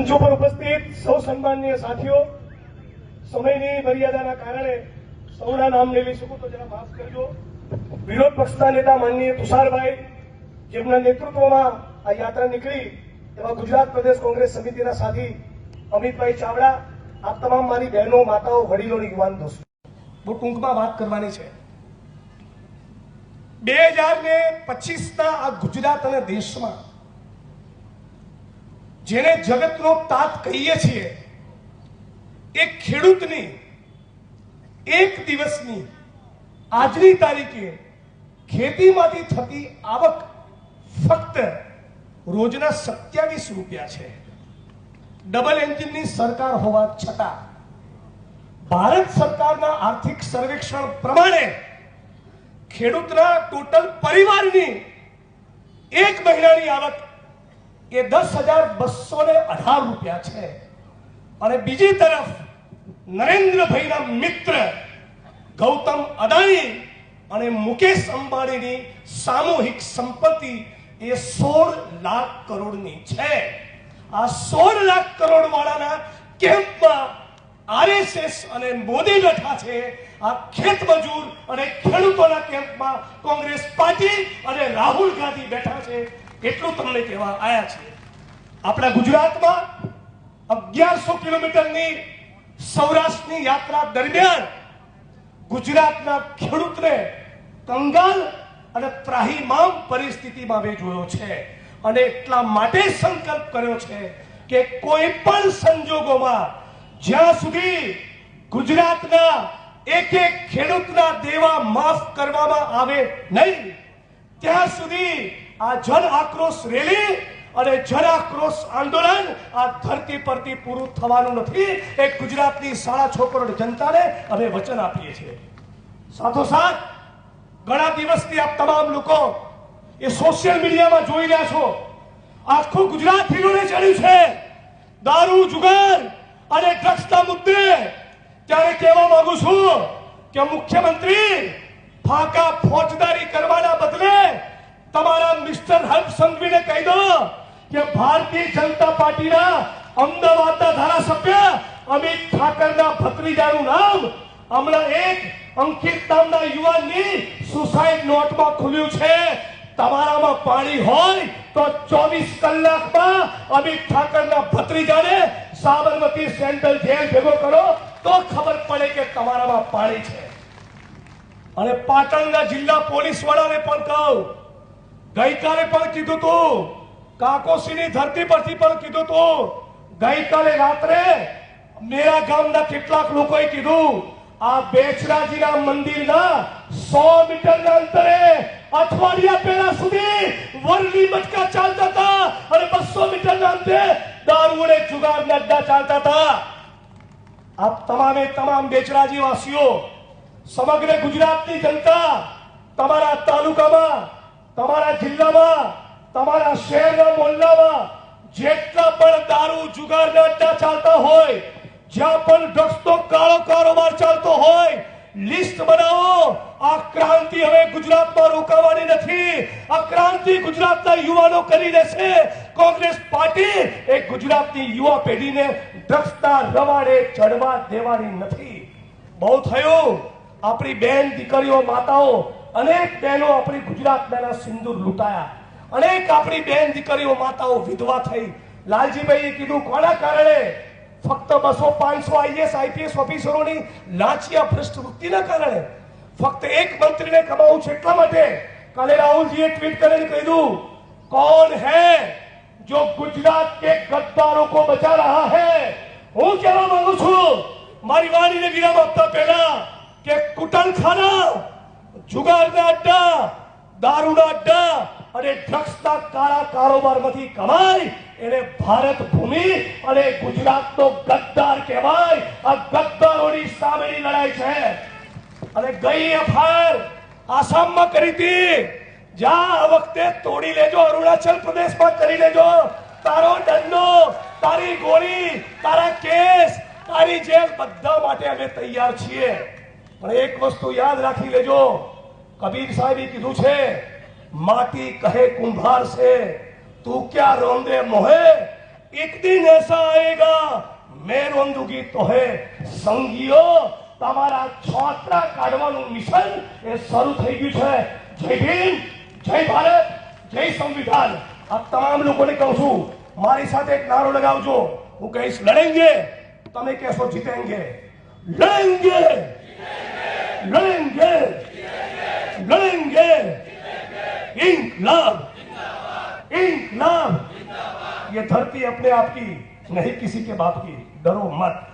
મંચ ઉપર ઉપસ્થિત સૌ સન્માનીય સાથીઓ, સમયની મર્યાદાના કારણે સૌના નામ લઈ શકું તો જરા માફ કરજો. વિરોધ પક્ષના નેતા માનનીય તુષારભાઈ, જેમના નેતૃત્વમાં આ યાત્રા નીકળી, એવા ગુજરાત પ્રદેશ કોંગ્રેસ સમિતિના સાથી અમિતભાઈ ચાવડા આ તમામ મારી બહેનો, માતાઓ વડીલો યુવાન દોસ્તો. બહુ ટૂંકમાં વાત કરવાની છે. બે હજાર ને પચીસના આ ગુજરાત અને દેશમાં જેને જગતનો તાત કહીએ છીએ, એ ખેડૂતની એક દિવસની આજની તારીખે ખેતીમાંથી થતી આવક ફક્ત રોજના સત્યાવીસ રૂપિયા છે. ડબલ એન્જિનની સરકાર હોવા છતાં, ભારત સરકારના આર્થિક સર્વેક્ષણ પ્રમાણે ખેડૂતના ટોટલ પરિવારની એક મહિનાની આવક એ દસ હજાર બસો ને અઢાર રૂપિયા છે. અને બીજી તરફ નરેન્દ્રભાઈના મિત્ર ગૌતમ અદાણી અને મુકેશ અંબાણીની સામૂહિક સંપત્તિ એ સોળ લાખ કરોડની છે. આ સોળ લાખ કરોડ વાળાના કેમ્પમાં આરએસએસ અને મોદી બેઠા છે. આ ખેત મજૂર અને ખેડૂતોના કેમ્પમાં કોંગ્રેસ પાર્ટી અને રાહુલ ગાંધી બેઠા છે. એટલું તમને કહેવા આવ્યા છે? આપણા ગુજરાતમાં અગિયારસો કિલોમીટરની સૌરાષ્ટ્રની યાત્રા દરમિયાન ગુજરાતના ખેડૂતને કંગાલ અને ત્રાહીમામ પરિસ્થિતિમાં મેં જોયો છે અને એટલા માટે સંકલ્પ કર્યો છે કે કોઈ પણ સંજોગોમાં જ્યાં સુધી ગુજરાતના એક એક ખેડૂતના દેવા માફ કરવામાં આવે નહીં, ત્યાં સુધી આ જન આક્રોશ રેલી અને જન આક્રોશ આંદોલન આ ધરતી પરથી પૂરું થવાનું નથી. એ ગુજરાતની સાડા છોકરો જનતાને અમે વચન આપીએ છીએ. સાથોસાથ ઘણા દિવસથી આપ તમામ લોકો એ સોશિયલ મીડિયામાં જોઈ રહ્યા છો. આખું ગુજરાત હિલોને ચડ્યું છે. દારૂ, જુગાર અને ડ્રગ્સના મુદ્દે ત્યારે કહેવા માંગુ છું કે મુખ્યમંત્રી ફાકા ફોજદારી કરવાના બદલે તમારા મિસ્ટર હર્ષ સંઘવીને કહી દો કે ભારતીય જનતા પાર્ટીના અમદાવાદના ધારાસભ્ય અમિત ઠાકરના ભત્રીજાનું નામ હમણાં એક અંકિત નામના યુવાનની સુસાઇડ નોટમાં ખુલ્યું છે. તમારામાં પાણી હોય તો ચોવીસ કલાકમાં અમિત ઠાકરના ભત્રીજાને સાબરમતી સેન્ટ્રલ જેલ ભેગો કરો તો ખબર પડે કે તમારામાં પાણી છે. અને પાટણના જિલ્લા પોલીસ વડાને પણ કહું ગઈકાલે પણ કીધું તું. કાકોશીની ધરતી પરથી પણ કીધું તું. ગઈકાલે રાત્રે મેરા ગામના કેટલાક લોકોએ કીધું, આ બેચરાજીના મંદિરના સો મીટરના અંતરે અઠવાડિયા પહેલા સુધી વરલી મટકા ચાલતા હતા અને બસો મીટરના અંતરે દારૂડે જુગાર જુગારના અડ્ડા ચાલતા હતા. આ તમામે તમામ બેચરાજી વાસીઓ સમગ્ર ગુજરાતની જનતા તમારા તાલુકામાં તમારા જિલ્લામાં, તમારા શહેરના મોહલ્લામાં જેટલા પણ દારૂ જુગારના અડ્ડા ચાલતા હોય, જ્યાં પણ ડ્રગ્સનો કાળો કારોબાર ચાલતો હોય લિસ્ટ બનાવો. આ ક્રાંતિ હવે ગુજરાતમાં રોકાવાની નથી. આ ક્રાંતિ ગુજરાતના યુવાનો કરી દેશે. કોંગ્રેસ પાર્ટી એ ગુજરાતની યુવા પેઢીને ડ્રગ્સના રવાડે ચડવા દેવાની નથી. બહુ થયું. આપણી બેન, દીકરીઓ, માતાઓ અનેક બહેનો આપણી ગુજરાત બેના સિંદૂર લૂંટાયા. અનેક આપણી બહેન દીકરીઓ, માતાઓ વિધવા થઈ. લાલજીભાઈએ કીધું, કોના કારણે? ફક્ત બસો પાંચસો આઈએસ આઈપીએસ ઓફિસરોની લાંચિયા ભ્રષ્ટ કારણે? ફક્ત એક મંત્રીને કમાવું છે એટલા માટે? કાલે એ ટ્વીટ કરીને કીધું કોણ હે જો ગુજરાત કે ગદ્દારો કો બચા રહા હે? હું કહેવા માંગુ છું, મારી વાણીને વિરામ આપતા પહેલા કે કુટન ખાના જુગારના અડ્ડા, દારૂના અડ્ડા અને ડ્રગ્સના કાળા કારોબારમાંથી કમાય. એને ભારત ભૂમિ અને ગુજરાતનો ગદ્દાર કહેવાય. આ ગદ્દારોની સામેની લડાઈ છે. અને ગઈ એફઆઈઆર આસામમાં કરી હતી. જ્યાં આ વખતે તોડી લેજો, અરુણાચલ પ્રદેશમાં કરી લેજો. તારો દંડો, તારી ગોળી, તારા કેસ, તારી જેલ, બધા માટે અમે તૈયાર છીએ. પણ એક વસ્તુ યાદ રાખી લેજો. કબીર સાહેબે કીધું છે, માટી કહે કુંભાર છે, તું ક્યાં રોંદે મોહે? એક દિન એસા આયેગા, મેં રોંદુગી તોહે. સંગીઓ, તમારા છોતરા કાઢવાનું મિશન એ શરૂ થઈ ગયું છે. જય ભીમ, જય ભારત, જય સંવિધાન. આ તમામ લોકોને કહું છું, મારી સાથે એક નારો લગાવજો. હું કહીશ, લડેંગે. તમે કહેશો, જીતેંગે. લડેંગે. लड़ेंगे लड़ेंगे इंकलाब इंकलाब ये धरती अपने आप की, नहीं किसी के बाप की, डरो मत।